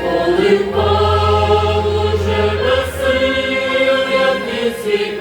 Коли Бог уже насилля не свій